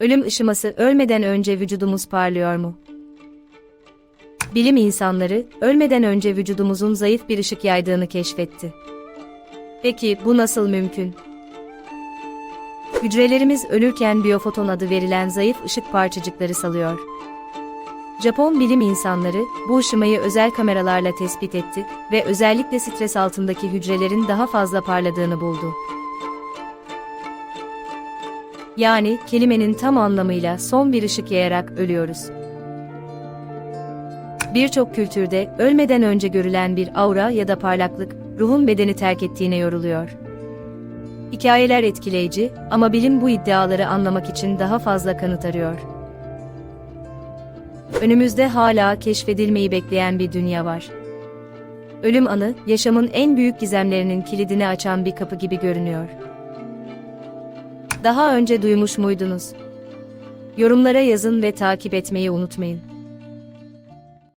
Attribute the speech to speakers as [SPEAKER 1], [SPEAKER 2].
[SPEAKER 1] Ölüm ışıması ölmeden önce vücudumuz parlıyor mu? Bilim insanları, ölmeden önce vücudumuzun zayıf bir ışık yaydığını keşfetti. Peki bu nasıl mümkün? Hücrelerimiz ölürken biyofoton adı verilen zayıf ışık parçacıkları salıyor. Japon bilim insanları bu ışımayı özel kameralarla tespit etti ve özellikle stres altındaki hücrelerin daha fazla parladığını buldu. Yani kelimenin tam anlamıyla son bir ışık yayarak ölüyoruz. Birçok kültürde ölmeden önce görülen bir aura ya da parlaklık ruhun bedeni terk ettiğine yoruluyor. Hikayeler etkileyici ama bilim bu iddiaları anlamak için daha fazla kanıt arıyor. Önümüzde hala keşfedilmeyi bekleyen bir dünya var. Ölüm anı, yaşamın en büyük gizemlerinin kilidini açan bir kapı gibi görünüyor. Daha önce duymuş muydunuz? Yorumlara yazın ve takip etmeyi unutmayın.